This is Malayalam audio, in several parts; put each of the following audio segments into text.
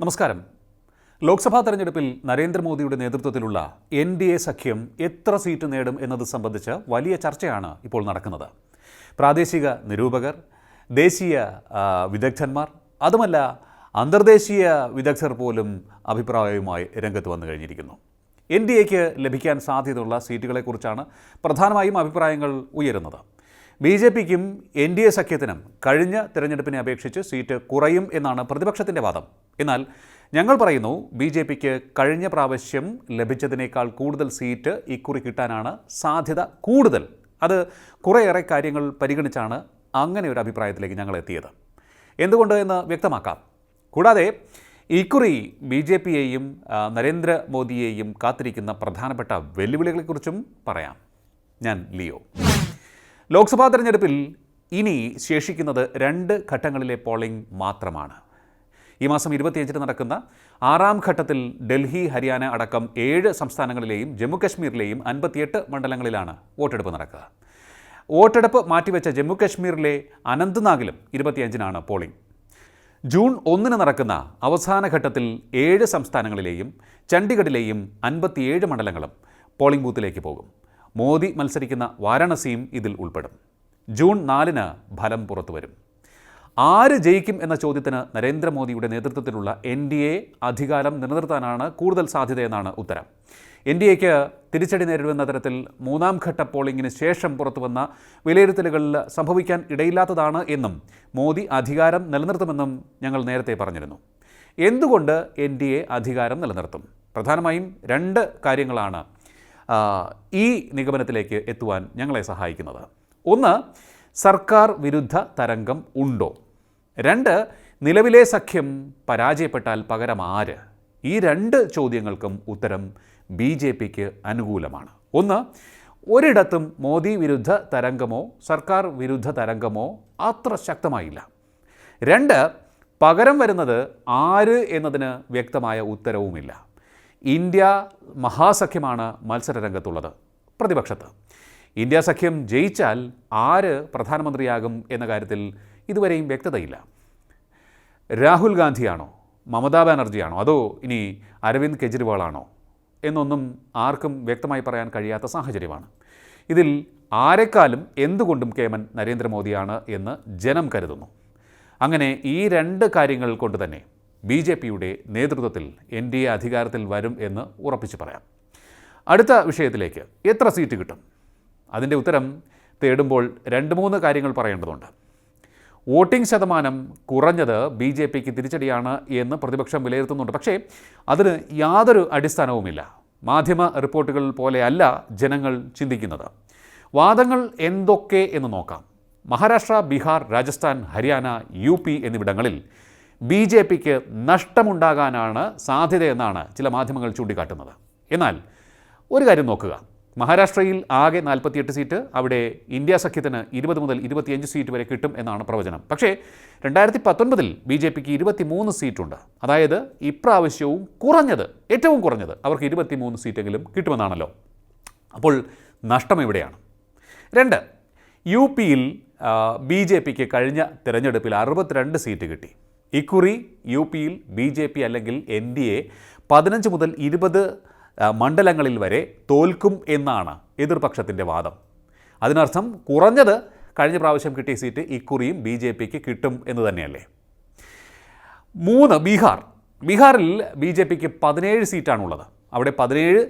നമസ്കാരം. ലോക്സഭാ തെരഞ്ഞെടുപ്പിൽ നരേന്ദ്രമോദിയുടെ നേതൃത്വത്തിലുള്ള എൻ ഡി എ സഖ്യം എത്ര സീറ്റ് നേടും എന്നത് സംബന്ധിച്ച് വലിയ ചർച്ചയാണ് ഇപ്പോൾ നടക്കുന്നത്. പ്രാദേശിക നിരൂപകർ ദേശീയ വിദഗ്ധന്മാർ അതുമല്ല അന്തർദേശീയ വിദഗ്ധർ പോലും അഭിപ്രായവുമായി രംഗത്ത് വന്നു കഴിഞ്ഞിരിക്കുന്നു. എൻ ഡി എക്ക് ലഭിക്കാൻ സാധ്യതയുള്ള സീറ്റുകളെക്കുറിച്ചാണ് പ്രധാനമായും അഭിപ്രായങ്ങൾ ഉയരുന്നത്. ബി ജെ പിക്കും എൻ ഡി എ സഖ്യത്തിനും കഴിഞ്ഞ തിരഞ്ഞെടുപ്പിനെ അപേക്ഷിച്ച് സീറ്റ് കുറയും എന്നാണ് പ്രതിപക്ഷത്തിന്റെ വാദം. എന്നാൽ ഞങ്ങൾ പറയുന്നു ബി ജെ പിക്ക് കഴിഞ്ഞ പ്രാവശ്യം ലഭിച്ചതിനേക്കാൾ കൂടുതൽ സീറ്റ് ഇക്കുറി കിട്ടാനാണ് സാധ്യത കൂടുതൽ. അത് കുറേയേറെ കാര്യങ്ങൾ പരിഗണിച്ചാണ് അങ്ങനെ ഒരു അഭിപ്രായത്തിലേക്ക് ഞങ്ങൾ എത്തിയത്. എന്തുകൊണ്ട് എന്ന് വ്യക്തമാക്കാം. കൂടാതെ ഇക്കുറി ബി ജെ പിയെയും നരേന്ദ്രമോദിയെയും കാത്തിരിക്കുന്ന പ്രധാനപ്പെട്ട വെല്ലുവിളികളെക്കുറിച്ചും പറയാം. ഞാൻ ലിയോ. ലോക്സഭാ തെരഞ്ഞെടുപ്പിൽ ഇനി ശേഷിക്കുന്നത് രണ്ട് ഘട്ടങ്ങളിലെ പോളിംഗ് മാത്രമാണ്. ഈ മാസം ഇരുപത്തിയഞ്ചിന് നടക്കുന്ന ആറാം ഘട്ടത്തിൽ ഡൽഹി ഹരിയാന അടക്കം ഏഴ് സംസ്ഥാനങ്ങളിലെയും ജമ്മുകശ്മീരിലെയും അൻപത്തിയെട്ട് മണ്ഡലങ്ങളിലാണ് വോട്ടെടുപ്പ് നടക്കുക. വോട്ടെടുപ്പ് മാറ്റിവെച്ച ജമ്മുകശ്മീരിലെ അനന്ത്നാഗിലും ഇരുപത്തിയഞ്ചിനാണ് പോളിംഗ്. ജൂൺ ഒന്നിന് നടക്കുന്ന അവസാന ഘട്ടത്തിൽ ഏഴ് സംസ്ഥാനങ്ങളിലെയും ചണ്ഡീഗഡിലെയും അൻപത്തിയേഴ് മണ്ഡലങ്ങളും പോളിംഗ് ബൂത്തിലേക്ക് പോകും. മോദി മത്സരിക്കുന്ന വാരാണസിയും ഇതിൽ ഉൾപ്പെടും. ജൂൺ നാലിന് ഫലം പുറത്തുവരും. ആര് ജയിക്കും എന്ന ചോദ്യത്തിന് നരേന്ദ്രമോദിയുടെ നേതൃത്വത്തിലുള്ള എൻ ഡി എ അധികാരം നിലനിർത്താനാണ് കൂടുതൽ സാധ്യതയെന്നാണ് ഉത്തരം. എൻ ഡി എക്ക് തിരിച്ചടി നേരിടുന്ന തരത്തിൽ മൂന്നാം ഘട്ട പോളിംഗിന് ശേഷം പുറത്തുവന്ന വിലയിരുത്തലുകളിൽ സംഭവിക്കാൻ ഇടയില്ലാത്തതാണ് എന്നും മോദി അധികാരം നിലനിർത്തുമെന്നും ഞങ്ങൾ നേരത്തെ പറഞ്ഞിരുന്നു. എന്തുകൊണ്ട് എൻ ഡി എ അധികാരം നിലനിർത്തും? പ്രധാനമായും രണ്ട് കാര്യങ്ങളാണ് ഈ നിഗമനത്തിലേക്ക് എത്തുവാൻ ഞങ്ങളെ സഹായിക്കുന്നത്. ഒന്ന് സർക്കാർ വിരുദ്ധ തരംഗം ഉണ്ടോ? രണ്ട് നിലവിലെ സഖ്യം പരാജയപ്പെട്ടാൽ പകരം ആര്? ഈ രണ്ട് ചോദ്യങ്ങൾക്കും ഉത്തരം ബി ജെ പിക്ക് അനുകൂലമാണ്. ഒന്ന് ഒരിടത്തും മോദി വിരുദ്ധ തരംഗമോ സർക്കാർ വിരുദ്ധ തരംഗമോ അത്ര ശക്തമായില്ല. രണ്ട് പകരം വരുന്നത് ആര് എന്നതിന് വ്യക്തമായ ഉത്തരവുമില്ല. ഇന്ത്യ മഹാസഖ്യമാണ് മത്സരരംഗത്തുള്ളത്. പ്രതിപക്ഷത്ത്. ഇന്ത്യ സഖ്യം ജയിച്ചാൽ ആര് പ്രധാനമന്ത്രിയാകും എന്ന കാര്യത്തിൽ ഇതുവരെയും വ്യക്തതയില്ല. രാഹുൽ ഗാന്ധിയാണോ? മമതാ ബാനർജിയാണോ? അതോ ഇനി അരവിന്ദ് കെജ്രിവാളാണോ? എന്നൊന്നും ആർക്കും വ്യക്തമായി പറയാൻ കഴിയാത്ത സാഹചര്യമാണ്. ഇതിൽ ആരെക്കാലും എന്തുകൊണ്ടും കേമൻ നരേന്ദ്രമോദിയാണ് എന്ന് ജനം കരുതുന്നു. അങ്ങനെ ഈ രണ്ട് കാര്യങ്ങൾ കൊണ്ട് തന്നെ ബി ജെ പിയുടെ നേതൃത്വത്തിൽ എൻ ഡി എ അധികാരത്തിൽ വരും എന്ന് ഉറപ്പിച്ചു പറയാം. അടുത്ത വിഷയത്തിലേക്ക് എത്ര സീറ്റ് കിട്ടും? അതിന്റെ ഉത്തരം തേടുമ്പോൾ രണ്ട് മൂന്ന് കാര്യങ്ങൾ പറയേണ്ടതുണ്ട്. വോട്ടിംഗ് ശതമാനം കുറഞ്ഞത് ബി ജെ പിക്ക് തിരിച്ചടിയാണ് എന്ന് പ്രതിപക്ഷം വിലയിരുത്തുന്നുണ്ട്. പക്ഷേ അതിന് യാതൊരു അടിസ്ഥാനവുമില്ല. മാധ്യമ റിപ്പോർട്ടുകൾ പോലെയല്ല ജനങ്ങൾ ചിന്തിക്കുന്നത്. വാദങ്ങൾ എന്തൊക്കെ എന്ന് നോക്കാം. മഹാരാഷ്ട്ര ബീഹാർ രാജസ്ഥാൻ ഹരിയാന യു പി എന്നിവിടങ്ങളിൽ ബി ജെ പിക്ക് നഷ്ടമുണ്ടാകാനാണ് സാധ്യതയെന്നാണ് ചില മാധ്യമങ്ങൾ ചൂണ്ടിക്കാട്ടുന്നത്. എന്നാൽ ഒരു കാര്യം നോക്കുക. മഹാരാഷ്ട്രയിൽ ആകെ നാൽപ്പത്തിയെട്ട് സീറ്റ് അവിടെ ഇന്ത്യ സഖ്യത്തിന് ഇരുപത് മുതൽ ഇരുപത്തിയഞ്ച് സീറ്റ് വരെ കിട്ടും എന്നാണ് പ്രവചനം. പക്ഷേ രണ്ടായിരത്തി പത്തൊൻപതിൽ ബി ജെ പിക്ക് ഇരുപത്തിമൂന്ന് സീറ്റുണ്ട്. അതായത് ഇപ്രാവശ്യവും കുറഞ്ഞത് ഏറ്റവും കുറഞ്ഞത് അവർക്ക് ഇരുപത്തിമൂന്ന് സീറ്റെങ്കിലും കിട്ടുമെന്നാണല്ലോ. അപ്പോൾ നഷ്ടം എവിടെയാണ്? രണ്ട് യു പിയിൽ ബി ജെ പിക്ക് കഴിഞ്ഞ തിരഞ്ഞെടുപ്പിൽ അറുപത്തിരണ്ട് സീറ്റ് കിട്ടി. ഇക്കുറി യു പിയിൽ ബി ജെ പി അല്ലെങ്കിൽ എൻ ഡി എ പതിനഞ്ച് മുതൽ ഇരുപത് മണ്ഡലങ്ങളിൽ വരെ തോൽക്കും എന്നാണ് എതിർപക്ഷത്തിന്റെ വാദം. അതിനർത്ഥം കുറഞ്ഞത് കഴിഞ്ഞ പ്രാവശ്യം കിട്ടിയ സീറ്റ് ഇക്കുറിയും ബി ജെ പിക്ക് കിട്ടും എന്ന് തന്നെയല്ലേ? മൂന്ന് ബീഹാർ. ബീഹാറിൽ ബി ജെ പിക്ക് പതിനേഴ് സീറ്റാണുള്ളത്. അവിടെ പതിനേഴ്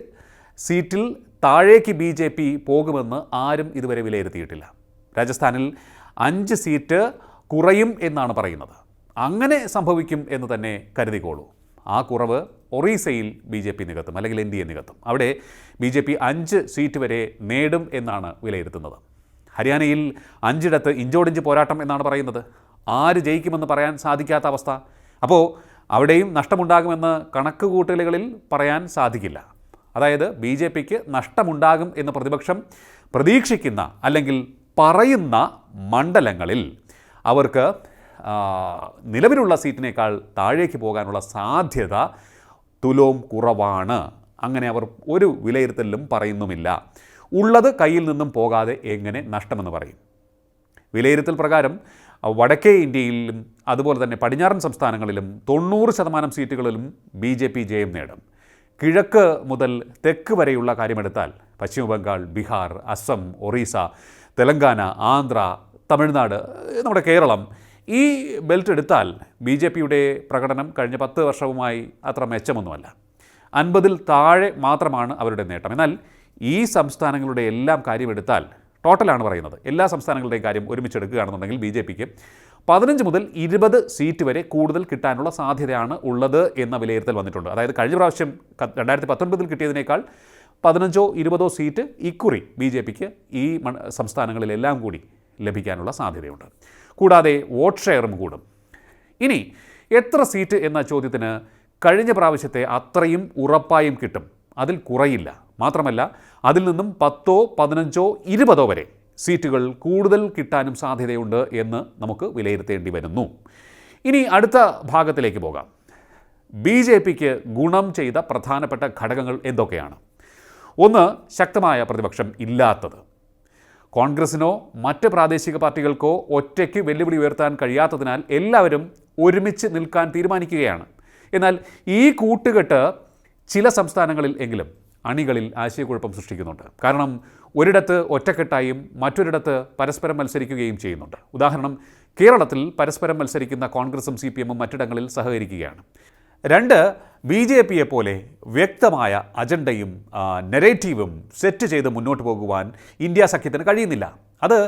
സീറ്റിൽ താഴേക്ക് ബി ജെ പി പോകുമെന്ന് ആരും ഇതുവരെ വിലയിരുത്തിയിട്ടില്ല. രാജസ്ഥാനിൽ അഞ്ച് സീറ്റ് കുറയും എന്നാണ് പറയുന്നത്. അങ്ങനെ സംഭവിക്കും എന്ന് തന്നെ കരുതിക്കോളൂ. ആ കുറവ് ഒറീസയിൽ ബി ജെ പി നികത്തും അല്ലെങ്കിൽ എൻ ഡി എ നികത്തും. അവിടെ ബി ജെ പി അഞ്ച് സീറ്റ് വരെ നേടും എന്നാണ് വിലയിരുത്തുന്നത്. ഹരിയാനയിൽ അഞ്ചിടത്ത് ഇഞ്ചോടിഞ്ച് പോരാട്ടം എന്നാണ് പറയുന്നത്. ആര് ജയിക്കുമെന്ന് പറയാൻ സാധിക്കാത്ത അവസ്ഥ. അപ്പോൾ അവിടെയും നഷ്ടമുണ്ടാകുമെന്ന് കണക്ക് കൂട്ടലുകളിൽ പറയാൻ സാധിക്കില്ല. അതായത് ബി ജെ പിക്ക് നഷ്ടമുണ്ടാകും എന്ന് പ്രതിപക്ഷം പ്രതീക്ഷിക്കുന്ന അല്ലെങ്കിൽ പറയുന്ന മണ്ഡലങ്ങളിൽ അവർക്ക് നിലവിലുള്ള സീറ്റിനേക്കാൾ താഴേക്ക് പോകാനുള്ള സാധ്യത തുലോം കുറവാണ്. അങ്ങനെ അവർ ഒരു വിലയിരുത്തലിലും പറയുന്നുമില്ല. ഉള്ളത് കയ്യിൽ നിന്നും പോകാതെ എങ്ങനെ നഷ്ടമെന്ന് പറയും. വിലയിരുത്തൽ പ്രകാരം വടക്കേ ഇന്ത്യയിലും അതുപോലെ തന്നെ പടിഞ്ഞാറൻ സംസ്ഥാനങ്ങളിലും തൊണ്ണൂറ് ശതമാനം സീറ്റുകളിലും ബി ജെ പി ജയം നേടും. കിഴക്ക് മുതൽ തെക്ക് വരെയുള്ള കാര്യമെടുത്താൽ പശ്ചിമബംഗാൾ ബീഹാർ അസം ഒറീസ തെലങ്കാന ആന്ധ്ര തമിഴ്നാട് നമ്മുടെ കേരളം ഈ ബെൽറ്റ് എടുത്താൽ ബി ജെ പിയുടെ പ്രകടനം കഴിഞ്ഞ പത്ത് വർഷവുമായി അത്ര മെച്ചമൊന്നുമല്ല. അൻപതിൽ താഴെ മാത്രമാണ് അവരുടെ നേട്ടം. എന്നാൽ ഈ സംസ്ഥാനങ്ങളുടെ എല്ലാം കാര്യമെടുത്താൽ ടോട്ടലാണ് പറയുന്നത്. എല്ലാ സംസ്ഥാനങ്ങളുടെയും കാര്യം ഒരുമിച്ചെടുക്കുകയാണെന്നുണ്ടെങ്കിൽ ബി ജെ പിക്ക് പതിനഞ്ച് മുതൽ ഇരുപത് സീറ്റ് വരെ കൂടുതൽ കിട്ടാനുള്ള സാധ്യതയാണ് ഉള്ളത് എന്ന വിലയിരുത്തൽ വന്നിട്ടുണ്ട്. അതായത് കഴിഞ്ഞ പ്രാവശ്യം രണ്ടായിരത്തി പത്തൊൻപതിൽ കിട്ടിയതിനേക്കാൾ പതിനഞ്ചോ ഇരുപതോ സീറ്റ് ഇക്കുറി ബി ജെ പിക്ക് ഈ സംസ്ഥാനങ്ങളിലെല്ലാം കൂടി ലഭിക്കാനുള്ള സാധ്യതയുണ്ട്. കൂടാതെ വോട്ട് ഷെയറും കൂടും. ഇനി എത്ര സീറ്റ് എന്ന ചോദ്യത്തിന് കഴിഞ്ഞ പ്രാവശ്യത്തെ അത്രയും ഉറപ്പായും കിട്ടും. അതിൽ കുറയില്ല. മാത്രമല്ല അതിൽ നിന്നും പത്തോ പതിനഞ്ചോ ഇരുപതോ വരെ സീറ്റുകൾ കൂടുതൽ കിട്ടാനും സാധ്യതയുണ്ട് എന്ന് നമുക്ക് വിലയിരുത്തേണ്ടി വരുന്നു. ഇനി അടുത്ത ഭാഗത്തിലേക്ക് പോകാം. ബി ജെ പിക്ക് ഗുണം ചെയ്ത പ്രധാനപ്പെട്ട ഘടകങ്ങൾ എന്തൊക്കെയാണ്? ഒന്ന് ശക്തമായ പ്രതിപക്ഷം ഇല്ലാത്തത്. കോൺഗ്രസിനോ മറ്റ് പ്രാദേശിക പാർട്ടികൾക്കോ ഒറ്റയ്ക്ക് വെല്ലുവിളി ഉയർത്താൻ കഴിയാത്തതിനാൽ എല്ലാവരും ഒരുമിച്ച് നിൽക്കാൻ തീരുമാനിക്കുകയാണ്. എന്നാൽ ഈ കൂട്ടുകെട്ട് ചില സംസ്ഥാനങ്ങളിൽ എങ്കിലും അണികളിൽ ആശയക്കുഴപ്പം സൃഷ്ടിക്കുന്നുണ്ട്. കാരണം ഒരിടത്ത് ഒറ്റക്കെട്ടായും മറ്റൊരിടത്ത് പരസ്പരം മത്സരിക്കുകയും ചെയ്യുന്നുണ്ട്. ഉദാഹരണം കേരളത്തിൽ പരസ്പരം മത്സരിക്കുന്ന കോൺഗ്രസും സി പി എമ്മും മറ്റിടങ്ങളിൽ സഹകരിക്കുകയാണ്. രണ്ട് ബി ജെ പിയെ പോലെ വ്യക്തമായ അജണ്ടയും നെറേറ്റീവും സെറ്റ് ചെയ്ത് മുന്നോട്ട് പോകുവാൻ ഇന്ത്യ സഖ്യത്തിന് കഴിയുന്നില്ല. അത്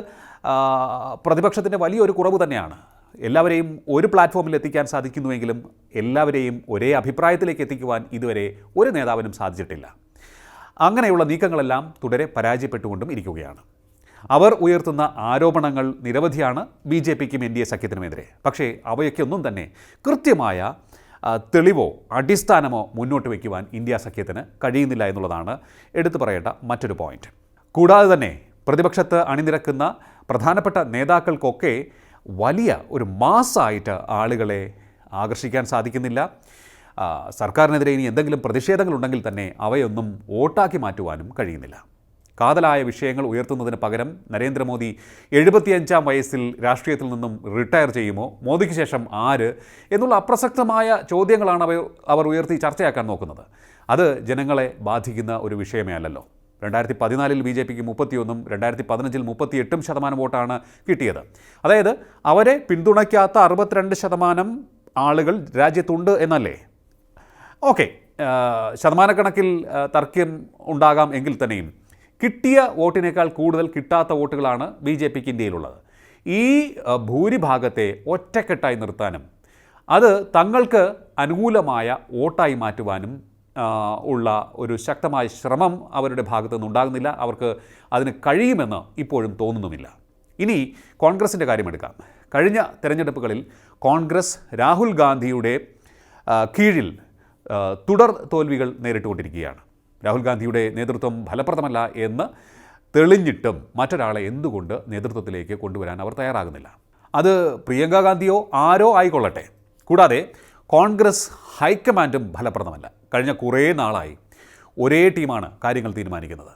പ്രതിപക്ഷത്തിന്റെ വലിയൊരു കുറവ് തന്നെയാണ്. എല്ലാവരെയും ഒരു പ്ലാറ്റ്ഫോമിൽ എത്തിക്കാൻ സാധിക്കുന്നുവെങ്കിലും എല്ലാവരെയും ഒരേ അഭിപ്രായത്തിലേക്ക് എത്തിക്കുവാൻ ഇതുവരെ ഒരു നേതാവിനും സാധിച്ചിട്ടില്ല. അങ്ങനെയുള്ള നീക്കങ്ങളെല്ലാം തുടരെ പരാജയപ്പെട്ടുകൊണ്ടും ഇരിക്കുകയാണ്. അവർ ഉയർത്തുന്ന ആരോപണങ്ങൾ നിരവധിയാണ് ബി ജെ പിക്കും എൻ ഡി എ സഖ്യത്തിനുമെതിരെ. പക്ഷേ അവയൊക്കെ ഒന്നും തന്നെ കൃത്യമായ തെളിവോ അടിസ്ഥാനമോ മുന്നോട്ട് വയ്ക്കുവാൻ ഇന്ത്യ സഖ്യത്തിന് കഴിയുന്നില്ല എന്നുള്ളതാണ് എടുത്തു പറയേണ്ട മറ്റൊരു പോയിന്റ് കൂടാതെ തന്നെ പ്രതിപക്ഷത്ത് അണിനിരക്കുന്ന പ്രധാനപ്പെട്ട നേതാക്കൾക്കൊക്കെ വലിയ ഒരു മാസ്സായിട്ട് ആളുകളെ ആകർഷിക്കാൻ സാധിക്കുന്നില്ല. സർക്കാരിനെതിരെ ഇനി എന്തെങ്കിലും പ്രതിഷേധങ്ങളുണ്ടെങ്കിൽ തന്നെ അവയൊന്നും വോട്ടാക്കി മാറ്റുവാനും കഴിയുന്നില്ല. കാതലായ വിഷയങ്ങൾ ഉയർത്തുന്നതിന് പകരം നരേന്ദ്രമോദി എഴുപത്തിയഞ്ചാം വയസ്സിൽ രാഷ്ട്രീയത്തിൽ നിന്നും റിട്ടയർ ചെയ്യുമോ? മോദിക്ക് ശേഷം ആര്? എന്നുള്ള അപ്രസക്തമായ ചോദ്യങ്ങളാണ് അവർ അവർ ഉയർത്തി ചർച്ചയാക്കാൻ നോക്കുന്നത്. അത് ജനങ്ങളെ ബാധിക്കുന്ന ഒരു വിഷയമേ അല്ലല്ലോ. രണ്ടായിരത്തി പതിനാലിൽ ബി ജെ പിക്ക് മുപ്പത്തിയൊന്നും രണ്ടായിരത്തി പതിനഞ്ചിൽ മുപ്പത്തിയെട്ടും ശതമാനം വോട്ടാണ് കിട്ടിയത്. അതായത് അവരെ പിന്തുണയ്ക്കാത്ത അറുപത്തിരണ്ട് ശതമാനം ആളുകൾ രാജ്യത്തുണ്ട് എന്നല്ലേ? ഓക്കെ ശതമാനക്കണക്കിൽ തർക്കം ഉണ്ടാകാം എങ്കിൽ തന്നെയും കിട്ടിയ വോട്ടിനേക്കാൾ കൂടുതൽ കിട്ടാത്ത വോട്ടുകളാണ് ബി ജെ പിക്ക് ഇന്ത്യയിലുള്ളത്. ഈ ഭൂരിഭാഗത്തെ ഒറ്റക്കെട്ടായി നിർത്താനും അത് തങ്ങൾക്ക് അനുകൂലമായ വോട്ടായി മാറ്റുവാനും ഉള്ള ഒരു ശക്തമായ ശ്രമം അവരുടെ ഭാഗത്തു നിന്നുണ്ടാകുന്നില്ല. അവർക്ക് അതിന് കഴിയുമെന്ന് ഇപ്പോഴും തോന്നുന്നുമില്ല. ഇനി കോൺഗ്രസിന്റെ കാര്യമെടുക്കാം കഴിഞ്ഞ തെരഞ്ഞെടുപ്പുകളിൽ കോൺഗ്രസ് രാഹുൽ ഗാന്ധിയുടെ കീഴിൽ തുടർ തോൽവികൾ നേരിട്ടുകൊണ്ടിരിക്കുകയാണ്. രാഹുൽ ഗാന്ധിയുടെ നേതൃത്വം ഫലപ്രദമല്ല എന്ന് തെളിഞ്ഞിട്ടും മറ്റൊരാളെ എന്തുകൊണ്ട് നേതൃത്വത്തിലേക്ക് കൊണ്ടുവരാൻ അവർ തയ്യാറാകുന്നില്ല? അത് പ്രിയങ്ക ഗാന്ധിയോ ആരോ ആയിക്കൊള്ളട്ടെ. കൂടാതെ കോൺഗ്രസ് ഹൈക്കമാൻഡും ഫലപ്രദമല്ല. കഴിഞ്ഞ കുറേ നാളായി ഒരേ ടീമാണ് കാര്യങ്ങൾ തീരുമാനിക്കുന്നത്.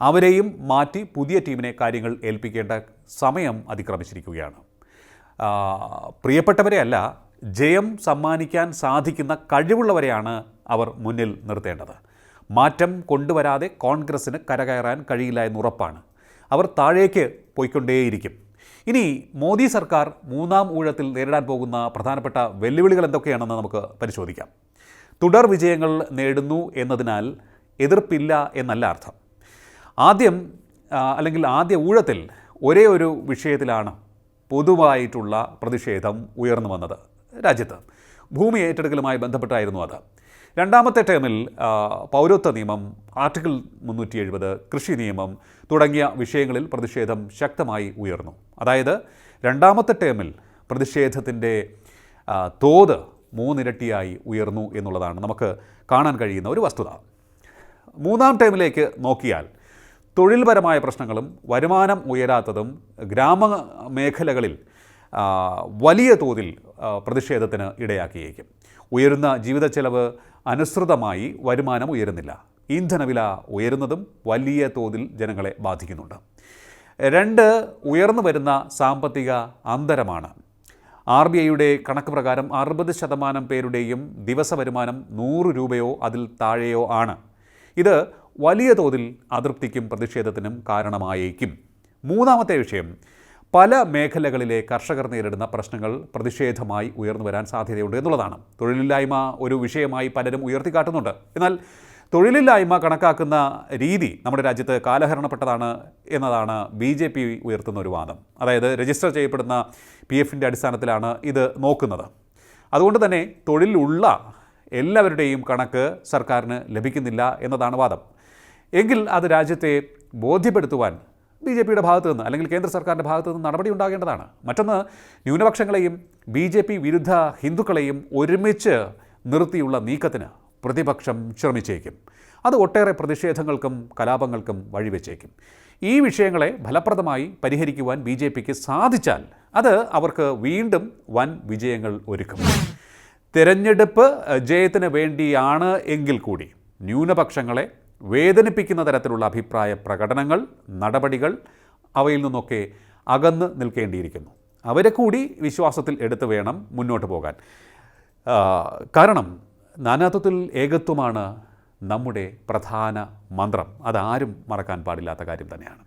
അവരെയും മാറ്റി പുതിയ ടീമിനെ കാര്യങ്ങൾ ഏൽപ്പിക്കേണ്ട സമയം അതിക്രമിച്ചിരിക്കുകയാണ്. പ്രിയപ്പെട്ടവരെ അല്ല ജയം സമ്മാനിക്കാൻ സാധിക്കുന്ന കഴിവുള്ളവരെയാണ് അവർ മുന്നിൽ നിർത്തേണ്ടത്. മാറ്റം കൊണ്ടുവരാതെ കോൺഗ്രസ്സിന് കരകയറാൻ കഴിയില്ല എന്നുറപ്പാണ് അവർ താഴേക്ക് പോയിക്കൊണ്ടേയിരിക്കും. ഇനി മോദി സർക്കാർ മൂന്നാം ഊഴത്തിൽ നേരിടാൻ പോകുന്ന പ്രധാനപ്പെട്ട വെല്ലുവിളികൾ എന്തൊക്കെയാണെന്ന് നമുക്ക് പരിശോധിക്കാം. തുടർ വിജയങ്ങൾ നേടുന്നു എന്നതിനാൽ എതിർപ്പില്ല എന്നല്ല അർത്ഥം. ആദ്യം അല്ലെങ്കിൽ ആദ്യ ഊഴത്തിൽ ഒരേ ഒരു വിഷയത്തിലാണ് പൊതുവായിട്ടുള്ള പ്രതിഷേധം ഉയർന്നു വന്നത്. രാജ്യത്ത് ഭൂമി ഏറ്റെടുക്കലുമായി ബന്ധപ്പെട്ടായിരുന്നു അത്. രണ്ടാമത്തെ ടേമിൽ പൗരത്വ നിയമം ആർട്ടിക്കിൾ മുന്നൂറ്റി എഴുപത് കൃഷി നിയമം തുടങ്ങിയ വിഷയങ്ങളിൽ പ്രതിഷേധം ശക്തമായി ഉയർന്നു. അതായത് രണ്ടാമത്തെ ടേമിൽ പ്രതിഷേധത്തിന്റെ തോത് മൂന്നിരട്ടിയായി ഉയർന്നു എന്നുള്ളതാണ് നമുക്ക് കാണാൻ കഴിയുന്ന ഒരു വസ്തുത. മൂന്നാം ടേമിലേക്ക് നോക്കിയാൽ തൊഴിൽപരമായ പ്രശ്നങ്ങളും വരുമാനം ഉയരാത്തതും ഗ്രാമമേഖലകളിൽ ആ, വലിയ തോതിൽ പ്രതിഷേധത്തിന് ഇടയാക്കിയേക്കും. ഉയരുന്ന ജീവിത ചെലവ് അനുസൃതമായി വരുമാനം ഉയരുന്നില്ല. ഇന്ധനവില ഉയരുന്നതും വലിയ തോതിൽ ജനങ്ങളെ ബാധിക്കുന്നുണ്ട്. രണ്ട് ഉയർന്നു വരുന്ന സാമ്പത്തിക അന്തരമാണ്. ആർ ബി ഐയുടെ കണക്ക് പ്രകാരം അറുപത് ശതമാനം പേരുടെയും ദിവസ വരുമാനം നൂറ് രൂപയോ അതിൽ താഴെയോ ആണ്. ഇത് വലിയ തോതിൽ അതൃപ്തിക്കും പ്രതിഷേധത്തിനും കാരണമായേക്കും. മൂന്നാമത്തെ വിഷയം പല മേഖലകളിലെ കർഷകർ നേരിടുന്ന പ്രശ്നങ്ങൾ പ്രതിഷേധമായി ഉയർന്നു വരാൻ സാധ്യതയുണ്ട് എന്നുള്ളതാണ്. തൊഴിലില്ലായ്മ ഒരു വിഷയമായി പലരും ഉയർത്തിക്കാട്ടുന്നുണ്ട്. എന്നാൽ തൊഴിലില്ലായ്മ കണക്കാക്കുന്ന രീതി നമ്മുടെ രാജ്യത്ത് കാലഹരണപ്പെട്ടതാണ് എന്നതാണ് ബി ജെ പി ഉയർത്തുന്ന ഒരു വാദം. അതായത് രജിസ്റ്റർ ചെയ്യപ്പെടുന്ന പി എഫിന്റെ അടിസ്ഥാനത്തിലാണ് ഇത് നോക്കുന്നത്. അതുകൊണ്ട് തന്നെ തൊഴിലുള്ള എല്ലാവരുടെയും കണക്ക് സർക്കാരിന് ലഭിക്കുന്നില്ല എന്നതാണ് വാദം. എങ്കിൽ അത് രാജ്യത്തെ ബോധ്യപ്പെടുത്തുവാൻ ബി ജെ പിയുടെ ഭാഗത്തു നിന്ന് അല്ലെങ്കിൽ കേന്ദ്ര സർക്കാരിന്റെ ഭാഗത്തു നിന്ന് നടപടി ഉണ്ടാകേണ്ടതാണ്. മറ്റൊന്ന് ന്യൂനപക്ഷങ്ങളെയും ബി ജെ പി വിരുദ്ധ ഹിന്ദുക്കളെയും ഒരുമിച്ച് നിർത്തിയുള്ള നീക്കത്തിന് പ്രതിപക്ഷം ശ്രമിച്ചേക്കും അത് ഒട്ടേറെ പ്രതിഷേധങ്ങൾക്കും കലാപങ്ങൾക്കും വഴിവെച്ചേക്കും. ഈ വിഷയങ്ങളെ ഫലപ്രദമായി പരിഹരിക്കുവാൻ ബി ജെ പിക്ക് സാധിച്ചാൽ അത് അവർക്ക് വീണ്ടും വൻ വിജയങ്ങൾ ഒരുക്കും. തിരഞ്ഞെടുപ്പ് ജയത്തിന് വേണ്ടിയാണ് എങ്കിൽ കൂടി ന്യൂനപക്ഷങ്ങളെ വേദനിപ്പിക്കുന്ന തരത്തിലുള്ള അഭിപ്രായ പ്രകടനങ്ങൾ നടപടികൾ അവയിൽ നിന്നൊക്കെ അകന്ന് നിൽക്കേണ്ടിയിരിക്കുന്നു. അവരെ കൂടി വിശ്വാസത്തിൽ എടുത്തു വേണം മുന്നോട്ട് പോകാൻ. കാരണം നാനാത്വത്തിൽ ഏകത്വമാണ് നമ്മുടെ പ്രധാന മന്ത്രം. അതാരും മറക്കാൻ പാടില്ലാത്ത കാര്യം തന്നെയാണ്.